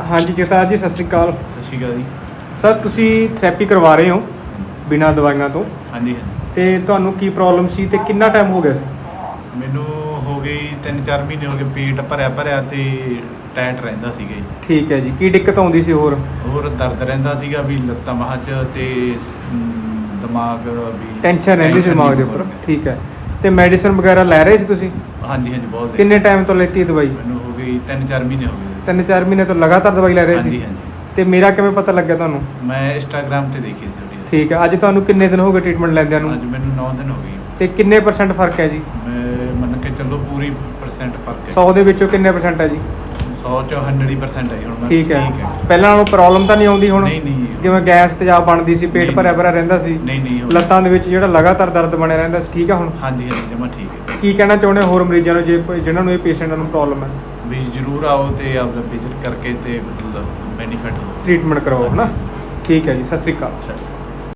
ਹਾਂਜੀ ਜਗਤਾਰ ਜੀ ਸਤਿ ਸ੍ਰੀ ਅਕਾਲ। ਸਤਿ ਸ਼੍ਰੀ ਅਕਾਲ ਜੀ। ਸਰ ਤੁਸੀਂ ਥੈਰੇਪੀ ਕਰਵਾ ਰਹੇ ਹੋ ਬਿਨਾਂ ਦਵਾਈਆਂ ਤੋਂ। ਹਾਂਜੀ ਤੇ ਤੁਹਾਨੂੰ ਕੀ ਪ੍ਰੋਬਲਮ ਸੀ ਤੇ ਕਿੰਨਾ ਟਾਈਮ ਹੋ ਗਿਆ ਸੀ? ਮੈਨੂੰ ਹੋ ਗਈ 3-4 ਮਹੀਨੇ ਹੋ ਗਏ ਪੇਟ ਭਰਿਆ ਭਰਿਆ ਤੇ ਟਾਈਟ ਰਹਿੰਦਾ ਸੀਗਾ ਜੀ। ਠੀਕ ਹੈ ਜੀ। ਕੀ ਦਿੱਕਤ ਆਉਂਦੀ ਸੀ ਹੋਰ? ਹੋਰ ਦਰਦ ਰਹਿੰਦਾ ਸੀਗਾ ਵੀ ਲੱਤਾਂ ਬਾਹਾਂ 'ਚ ਤੇ ਦਿਮਾਗ ਵੀ ਟੈਨਸ਼ਨ ਰਹਿੰਦੀ ਸੀ tension ਦਿਮਾਗ ਦੇ ਉੱਪਰ। ਠੀਕ ਹੈ। ਤੇ ਮੈਡੀਸਿਨ ਵਗੈਰਾ ਲੈ ਰਹੇ ਸੀ ਤੁਸੀਂ? ਹਾਂਜੀ ਹਾਂਜੀ ਬਹੁਤ ਕਿੰਨੇ ਟਾਈਮ ਤੋਂ ਲੈਤੀ ਇਹ ਦਵਾਈ? ਮੈਨੂੰ ਹੋ ਗਈ 3-4 ਮਹੀਨੇ ਹੋ ਗਏ। ਤਿੰਨ ਚਾਰ ਮਹੀਨੇ ਤੋਂ ਲਗਾਤਾਰ ਦਵਾਈ ਲੈ ਰਹੇ ਸੀ। ਹਾਂਜੀ ਤੇ ਮੇਰਾ ਕਿਵੇਂ ਪਤਾ ਲੱਗਿਆ ਤੁਹਾਨੂੰ? ਮੈਂ ਇੰਸਟਾਗ੍ਰam ਤੇ ਦੇਖੀ ਸੀ ਤੁਹਾਡੀ ਠੀਕ ਹੈ ਅੱਜ ਤੁਹਾਨੂੰ ਕਿੰਨੇ ਦਿਨ ਹੋ ਗਏ ਟ੍ਰੀਟਮੈਂਟ ਲੈਂਦਿਆਂ ਨੂੰ? ਅੱਜ ਮੈਨੂੰ 9 ਦਿਨ ਹੋ ਗਏ। ਤੇ ਕਿੰਨੇ ਪਰਸੈਂਟ ਫ਼ਰਕ ਹੈ ਜੀ? ਮੈਂ ਮੰਨ ਕੇ ਚੱਲੋ ਪੂਰੀ ਪਰਸੈਂਟ ਫ਼ਰਕ ਹੈ। 100 ਦੇ ਵਿੱਚੋਂ ਕਿੰਨੇ ਪਰਸੈਂਟ ਹੈ ਜੀ? 100 ਚੋਂ 100% ਹੈ ਜੀ ਹੁਣ ਮੈਂ। ਠੀਕ ਹੈ। ਪਹਿਲਾਂ ਨਾਲੋਂ ਪ੍ਰੋਬਲਮ ਤਾਂ ਨਹੀਂ ਆਉਂਦੀ ਹੁਣ? ਨਹੀਂ ਨਹੀਂ। ਜਿਵੇਂ ਗੈਸ ਤੇਜ਼ਾਬ ਬਣਦੀ ਸੀ ਪੇਟ ਨਹੀਂ, ਭਰਿਆ ਭਰਿਆ ਰਹਿੰਦਾ ਸੀ। ਨਹੀਂ ਨਹੀਂ ਹੁਣ- ਲੱਤਾਂ ਦੇ ਵਿੱਚ ਜਿਹੜਾ ਲਗਾਤਾਰ ਦਰਦ ਬਣਿਆ ਰਹਿੰਦਾ ਸੀ ਠੀਕ ਆ ਹੁਣ? ਹਾਂਜੀ ਹਾਂਜੀ ਜਮਾ ਠੀਕ ਹੈ। ਕੀ ਕਹਿਣਾ ਚਾਹੁੰਦੇ ਹੋ ਹੋਰ ਮਰੀਜ਼ਾਂ ਨੂੰ ਜੇ ਕੋਈ ਜਿਨ੍ਹਾਂ ਨੂੰ ਇਹ ਪੇਸ਼ੈਂਟਾਂ ਨੂੰ ਪ੍ਰੋਬਲਮ ਹੈ? ਵੀ ਜਰੂਰ ਆਓ ਤੇ ਆਪਦਾ ਵਿਜ਼ਿਟ ਕਰਕੇ ਤੇ ਮਤਲਬ ਬੈਨੀਫਿਟ ਲਓ ਟ੍ਰੀਟਮੈਂਟ ਕਰਵਾਓ ਹਨਾ? ਠੀਕ ਹੈ ਜੀ ਸਤਿ ਸ੍ਰੀ ਅਕਾਲ।